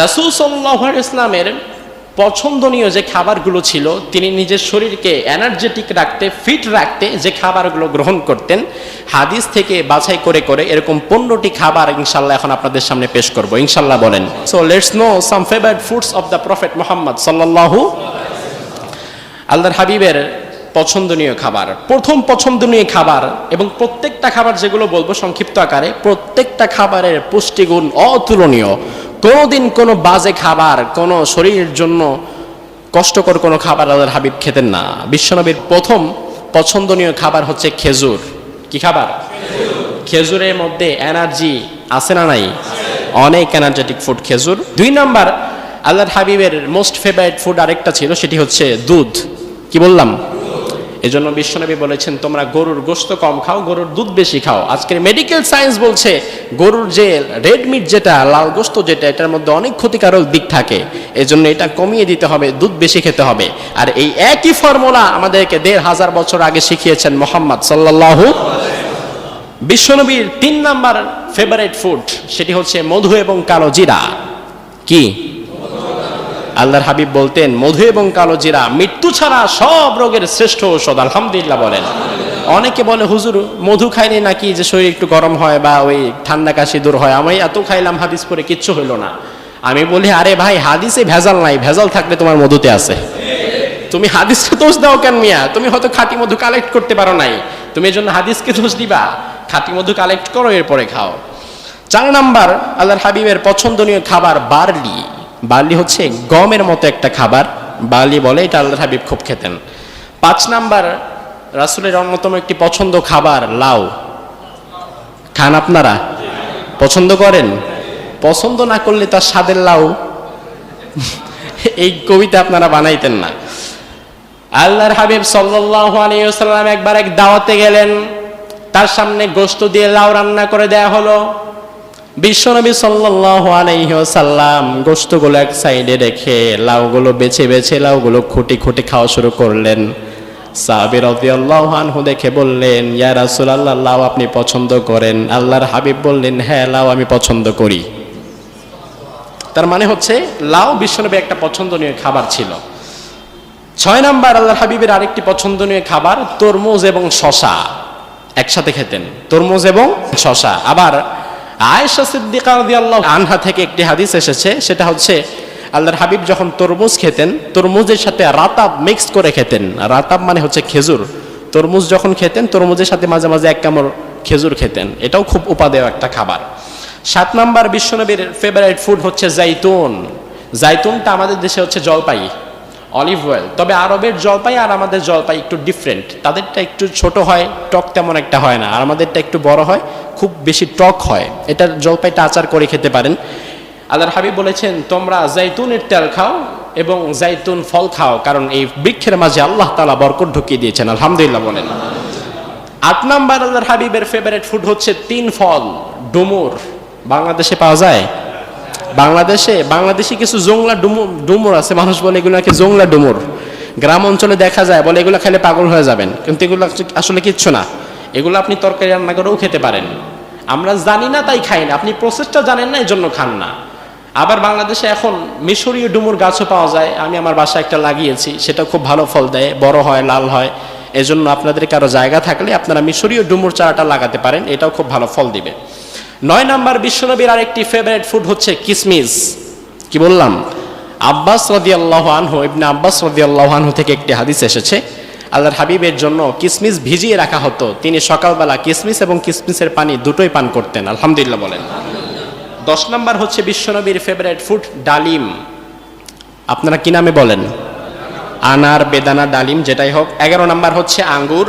রাসুল সাল্লাহ ইসলামের পছন্দনীয় যে খাবারগুলো ছিল, তিনি নিজের শরীরকে এনার্জেটিক রাখতে ফিট রাখতে যে খাবারগুলো গ্রহণ করতেন, হাদিস থেকে বাছাই করে করে এরকম পনেরোটি খাবার ইনশাল্লাহ এখন আপনাদের সামনে পেশ করব। ইনশাল্লাহ বলেন। So let's know some favourite foods of the prophet Muhammad সাল্লাল্লাহু আল্লাহর হাবিবের পছন্দনীয় খাবার। প্রথম পছন্দনীয় খাবার এবং প্রত্যেকটা খাবার যেগুলো বলব সংক্ষিপ্ত আকারে, প্রত্যেকটা খাবারের পুষ্টিগুণ অতুলনীয়। কোনোদিন কোনো বাজে খাবার, কোনো শরীরের জন্য কষ্টকর কোনো খাবার আল্লাহর হাবিব খেতেন না। বিশ্বনবীর প্রথম পছন্দনীয় খাবার হচ্ছে খেজুর। কি খাবার? খেজুরের মধ্যে এনার্জি আছে না নাই? অনেক এনার্জেটিক ফুড খেজুর। দুই নাম্বার, আল্লাহর হাবিবের মোস্ট ফেভারিট ফুড আরেকটা ছিল, সেটি হচ্ছে দুধ। কি বললাম? এজন্য বিশ্বনবী বলেছেন, তোমরা গরুর গোস্ত কম খাও, গরুর দুধ বেশি খাও। আজকের মেডিকেল সায়েন্স বলছে, গরুর যে রেড মিট যেটা, লাল গোস্ত যেটা, এটার মধ্যে অনেক ক্ষতিকারক দিক থাকে। এজন্য এটা কমিয়ে দিতে হবে, দুধ বেশি খেতে হবে। আর এই একই ফর্মুলা আমাদেরকে দেড় হাজার বছর আগে শিখিয়েছেন মোহাম্মদ সাল্লাল্লাহু বিশ্বনবীর তিন নাম্বার ফেভারেট ফুড সেটি হচ্ছে মধু এবং কালো জিরা। কি? আল্লাহর হাবিব বলতেন, মধু এবং কালো জিরা, মৃত্যু ছাড়া সব রোগের শ্রেষ্ঠ ঔষধ। আলহামদুলিল্লাহ বলেন। অনেকে বলে, হুজুর, মধু খাইলে নাকি যে শরীর একটু গরম হয় বা ওই ঠান্ডা কাশি দূর হয়? আমি এত খাইলাম, হাদিস পরে কিচ্ছু হইল না। আমি বলি, আরে ভাই, হাদিসে ভেজাল নাই, ভেজাল থাকলে তোমার মধুতে আছে। তুমি হাদিসকে দোষ দাও কেন মিয়া? তুমি হয়তো খাঁটি মধু কালেক্ট করতে পারো নাই। তুমি এর জন্য হাদিসকে দোষ দিবা। খাঁটি মধু কালেক্ট করো, এরপরে খাও। চার নাম্বার, আল্লাহর হাবিবের পছন্দনীয় খাবার বার্লি। বার্লি হচ্ছে গমের মতো একটা খাবার। বার্লি বলে, এটা আল্লাহর হাবিব খুব খেতেন। পাঁচ নাম্বার, রাসুলের অন্যতম একটি পছন্দ খাবার, লাউ। খান আপনারা? পছন্দ করেন? পছন্দ না করলে তার স্বাদের লাউ। এই কবিতা আপনারা বানাইতেন না। আল্লাহর হাবিব ওয়াসাল্লাম একবার এক দাওয়াতে গেলেন। তার সামনে গোশত দিয়ে লাউ রান্না করে দেয়া হলো। বিশ্বনবী সাল্লাল্লাহু আলাইহি ওয়াসাল্লাম গোশতগুলো এক সাইডে রেখে লাউগুলো বেছে বেছে লাউগুলো খুঁটি খুঁটি খাওয়া শুরু করলেন। সাহাবী রাদিয়াল্লাহু আনহু দেখে বললেন, ইয়া রাসূলুল্লাহ, লাউ আপনি পছন্দ করেন। আল্লাহর হাবিব বললেন হ্যাঁ লাউ আমি পছন্দ করি। তার মানে হচ্ছে, লাউ বিশ্বনবী একটা পছন্দনীয় খাবার ছিল। ছয় নাম্বার আল্লাহ হাবিবের আরেকটি পছন্দনীয় খাবার তরমুজ এবং শশা একসাথে খেতেন। তরমুজ এবং শশা আবার আয়েশা সিদ্দিকা রাদিয়াল্লাহু আনহা থেকে একটি হাদিস এসেছে, সেটা হচ্ছে, আল্লাহর হাবিব যখন তরমুজ খেতেন, তরমুজের সাথে রাতাব মিক্স করে খেতেন। রাতাব মানে হচ্ছে খেজুর। তরমুজ যখন খেতেন, তরমুজের সাথে মাঝে মাঝে এক কামড় খেজুর খেতেন। এটাও খুব উপাদেয় একটা খাবার। সাত নম্বর বিশ্বনবীর ফেভারিট ফুড হচ্ছে জাইতুন। জাইতুনটা আমাদের দেশে হচ্ছে জলপাই। Olive oil. তবে আরবের জলপাই আর আমাদের জলপাই একটু ডিফারেন্ট তাদেরটা একটু ছোট হয়, টক তেমন একটা হয় না। আর আমাদেরটা একটু বড় হয়, খুব বেশি টক হয়। এটার জলপাইটা আচার করে খেতে পারেন। আল্লাহর হাবিব বলেছেন, তোমরা জাইতুনের তেল খাও এবং জাইতুন ফল খাও। কারণ এই বৃক্ষের মাঝে আল্লাহ তালা বরকট ঢুকিয়ে দিয়েছেন। আলহামদুলিল্লাহ বলেন। আট নাম্বার আল্লাহর হাবিবের ফেভারিট ফুড হচ্ছে তিন ফল। ডুমুর। বাংলাদেশে পাওয়া যায়? বাংলাদেশে বাংলাদেশে কিছু জংলা ডুমুর আছে, মানুষ বলে এগুলো নাকি জংলা ডুমুর। গ্রাম অঞ্চলে দেখা যায়, বলে এগুলো খেলে পাগল হয়ে যাবেন। কিন্তু এগুলো আসলে কিচ্ছু না। এগুলো আপনি তরকারি রান্না করেও খেতে পারেন। আমরা জানি না, তাই খাই না। আপনি প্রসেসটা জানেন না এই জন্য খান না। আবার বাংলাদেশে এখন মিশরীয় ডুমুর গাছও পাওয়া যায়। আমি আমার বাসায় একটা লাগিয়েছি। সেটা খুব ভালো ফল দেয়, বড় হয়, লাল হয়। এজন্য আপনাদের কারও জায়গা থাকলে আপনারা মিশরীয় ডুমুর চারাটা লাগাতে পারেন। এটাও খুব ভালো ফল দিবে। নয় নাম্বার বিশ্বনবীর আরেকটি ফেভারিট ফুড হচ্ছে কিসমিস। কি বললাম? আব্বাস রদিয়াল্লাহ আনহু, ইবনে আব্বাস রদিয়াল্লাহ আনহু থেকে একটি হাদিস এসেছে। আল্লাহর হাবিবের জন্য কিসমিস ভিজিয়ে রাখা হতো। তিনি সকালবেলা কিসমিস এবং কিসমিসের পানি দুটোই পান করতেন। আলহামদুলিল্লাহ বলেন। দশ নম্বর হচ্ছে বিশ্বনবীর ফেভারিট ফুড ডালিম। আপনারা কি নামে বলেন? আনার, বেদানা, ডালিম, যেটাই হোক। এগারো নাম্বার হচ্ছে আঙ্গুর।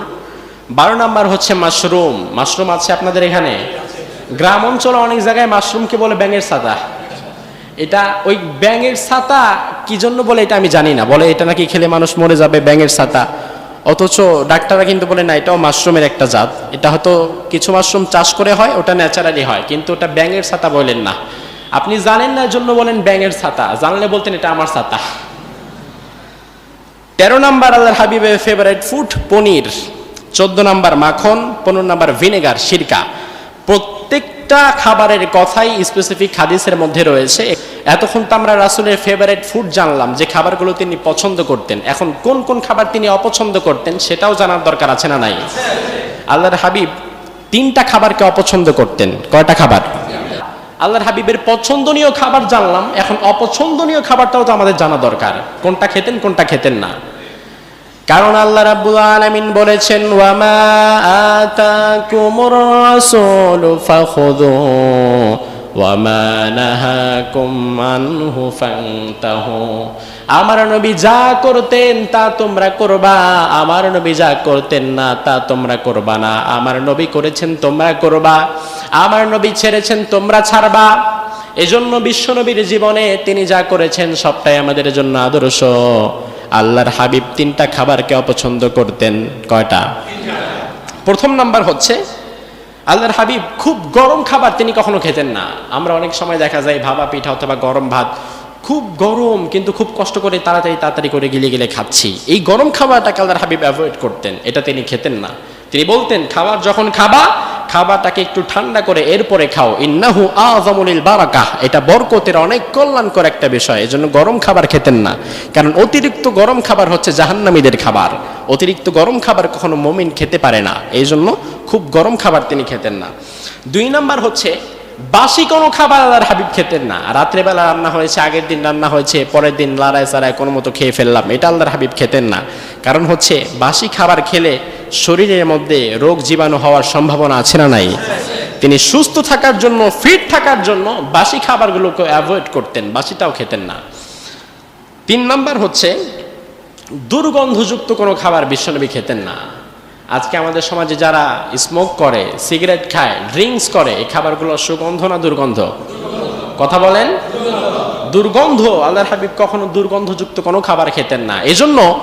বারো নাম্বার হচ্ছে মাশরুম। মাশরুম আছে আপনাদের এখানে? গ্রাম অঞ্চলে অনেক জায়গায় মাশরুমকে বলে ব্যাঙের ছাতা। এটা ওই ব্যাঙের ছাতা কি জন্য বলে এটা আমি জানি না। বলে এটা নাকি খেলে মানুষ মরে যাবে ব্যাঙের ছাতা। অথচ ডাক্তাররা কিন্তু বলে, না, এটাও মাশরুমের একটা জাত। এটা হয়তো কিছু মাশরুম চাষ করে হয়, ওটা ন্যাচারালি হয়, কিন্তু ওটা ব্যাঙের ছাতা বলেন না। আপনি জানেন না, জন্য বলেন ব্যাঙের ছাতা। জানলে বলতেন, এটা আমার ছাতা। তেরো নাম্বার আল্লাহর হাবিবের ফেভারিট ফুড পনির। চোদ্দ নাম্বার মাখন, পনেরো নাম্বার ভিনেগার, সিরকা। প্রত্যেকটা খাবারের কথাই স্পেসিফিক হাদিসের মধ্যে রয়েছে। এতক্ষণ তো আমরা রাসুলের ফেভারিট ফুড জানলাম, যে খাবারগুলো তিনি পছন্দ করতেন। এখন কোন কোন খাবার তিনি অপছন্দ করতেন সেটাও জানার দরকার আছে না নাই? আল্লাহর হাবিব তিনটা খাবারকে অপছন্দ করতেন। কয়টা খাবার? আল্লাহর হাবিবের পছন্দনীয় খাবার জানলাম, এখন অপছন্দনীয় খাবারটাও তো আমাদের জানা দরকার। কোনটা খেতেন কোনটা খেতেন না। কারণ আল্লাহ রাব্বুল আলামিন বলেছেন, ওয়ামা আতাকুমুর রাসূলু ফাখুযু, ওয়ামা নাহাকুম আনহু ফান্তাহু। আমার নবী যা করতেন, তা তোমরা করবা। আমার নবী যা করতেন না, তা তোমরা করবা না। আমার নবী করেছেন, তোমরা করবা। আমার নবী ছেড়েছেন, তোমরা ছাড়বা। এজন্য বিশ্বনবীর জীবনে তিনি যা করেছেন, সবটাই আমাদের জন্য আদর্শ। আল্লাহর হাবিব তিনটা খাবারকে অপছন্দ করতেন কয়টা? প্রথম নাম্বার হচ্ছে, আল্লাহর হাবিব খুব গরম খাবার তিনি কখনো খেতেন না। আমরা অনেক সময় দেখা যায় ভাবা পিঠা অথবা গরম ভাত খুব গরম কিন্তু খুব কষ্ট করে তাড়াতাড়ি তাড়াতাড়ি করে গিলে গিলে খাচ্ছি। এই গরম খাবারটাকে আল্লাহর হাবিব অ্যাভয়েড করতেন, এটা তিনি খেতেন না। তিনি বলতেন, খাবার যখন খাবা খাবারটাকে একটু ঠান্ডা করে এরপরে খাও। ইন্নাহু আযমুলিল বারাকাহ। এটা বরকতের অনেক কল্যাণকর একটা বিষয়। এজন্য গরম খাবার খেতেন না। কারণ অতিরিক্ত গরম খাবার হচ্ছে জাহান্নামীদের খাবার। অতিরিক্ত গরম খাবার কখনো মমিন খেতে পারে না। এই জন্য খুব গরম খাবার তিনি খেতেন না। দুই নাম্বার হচ্ছে বাসি কোনো খাবার আল্লাহর হাবিব খেতেন না। রাত্রেবেলা রান্না হয়েছে, আগের দিন রান্না হয়েছে, পরের দিন লড়াই সারায় কোনো মতো খেয়ে ফেললাম, এটা আল্লাহর হাবিব খেতেন না। কারণ হচ্ছে, বাসি খাবার খেলে শরীরের মধ্যে রোগ জীবাণু হওয়ার সম্ভাবনা আছে না নাই? তিনি সুস্থ থাকার জন্য ফিট থাকার জন্য বাসি খাবারগুলোকে অ্যাভয়েড করতেন, বাসিটাও খেতেন না। তিন নাম্বার হচ্ছে, দুর্গন্ধযুক্ত কোনো খাবার বিশ্বনবী খেতেন না। আজকে আমাদের সমাজে যারা স্মোক করে সিগারেট খায় ড্রিঙ্কস করে, এই খাবারগুলো সুগন্ধ না দুর্গন্ধ? কথা বলেন? দুর্গন্ধ। আল্লাহর হাবিব কখনো দুর্গন্ধযুক্ত কোনো খাবার খেতেন না। এজন্য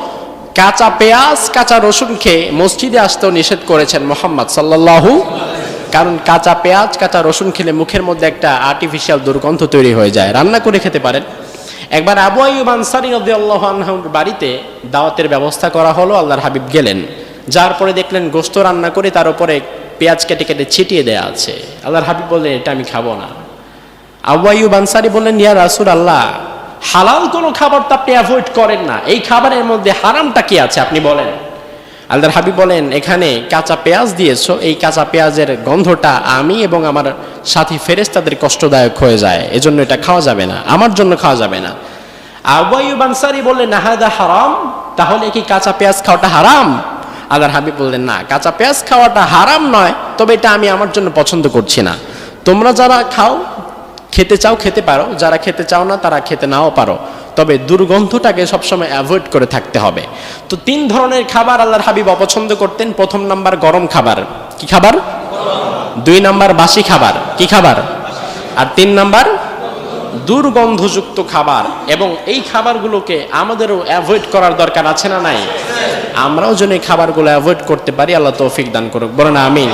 কাঁচা পেঁয়াজ, কাঁচা রসুন খেয়ে মসজিদে আসতেও নিষেধ করেছেন মোহাম্মদ সাল্লাল্লাহু কারণ কাঁচা পেঁয়াজ, কাঁচা রসুন খেলে মুখের মধ্যে একটা আর্টিফিশিয়াল দুর্গন্ধ তৈরি হয়ে যায়। রান্না করে খেতে পারেন। একবার আবু আইয়ুব আনসারী রাদিয়াল্লাহু আনহুর বাড়িতে দাওয়াতের ব্যবস্থা করা হলো, আল্লাহর হাবিব গেলেন। যার পরে দেখলেন গোস্ত রান্না করে তার উপরে পেঁয়াজ কেটে কেটে ছিটিয়ে দেয়া আছে। আল্লাহর হাবিব বললেন, এটা আমি খাব না। আবু বানসারি বললেন, ইয়া রাসুল আল্লাহ হালাল কোনো খাবার তো আপনি অ্যাভয়েড করেন না। এই খাবারের মধ্যে হারামটা কি আছে, আপনি বলেন? আল্লাহর হাবিব বলেন, এখানে কাঁচা পেঁয়াজ দিয়েছ, এই কাঁচা পেঁয়াজের গন্ধটা আমি এবং আমার সাথী ফেরেস্তাদের কষ্টদায়ক হয়ে যায়। এজন্য এটা খাওয়া যাবে না, আমার জন্য খাওয়া যাবে না। আবু বানসারি বললেন হারাম, তাহলে কি কাঁচা পেঁয়াজ খাওয়াটা হারাম? আল্লাহর হাবিব বললেন, না, কাঁচা পেঁয়াজ খাওয়াটা হারাম নয়, তবে এটা আমি আমার জন্য পছন্দ করছি না। তোমরা যারা খাও, খেতে চাও, খেতে পারো, যারা খেতে চাও না, তারা খেতে নাও পারো। তবে দুর্গন্ধটাকে সবসময় অ্যাভয়েড করে থাকতে হবে। তো তিন ধরনের খাবার আল্লাহর হাবিব অপছন্দ করতেন। প্রথম নাম্বার গরম খাবার। কি খাবার? দুই নাম্বার বাসি খাবার। কি খাবার? আর তিন নাম্বার দুর্গন্ধযুক্ত খাবার। এবং এই খাবারগুলোকে আমাদেরও অ্যাভয়েড করার দরকার আছে না নাই? আমরাও যেন এই খাবারগুলো অ্যাভয়েড করতে পারি আল্লাহ তৌফিক দান করুক বলেন আমিন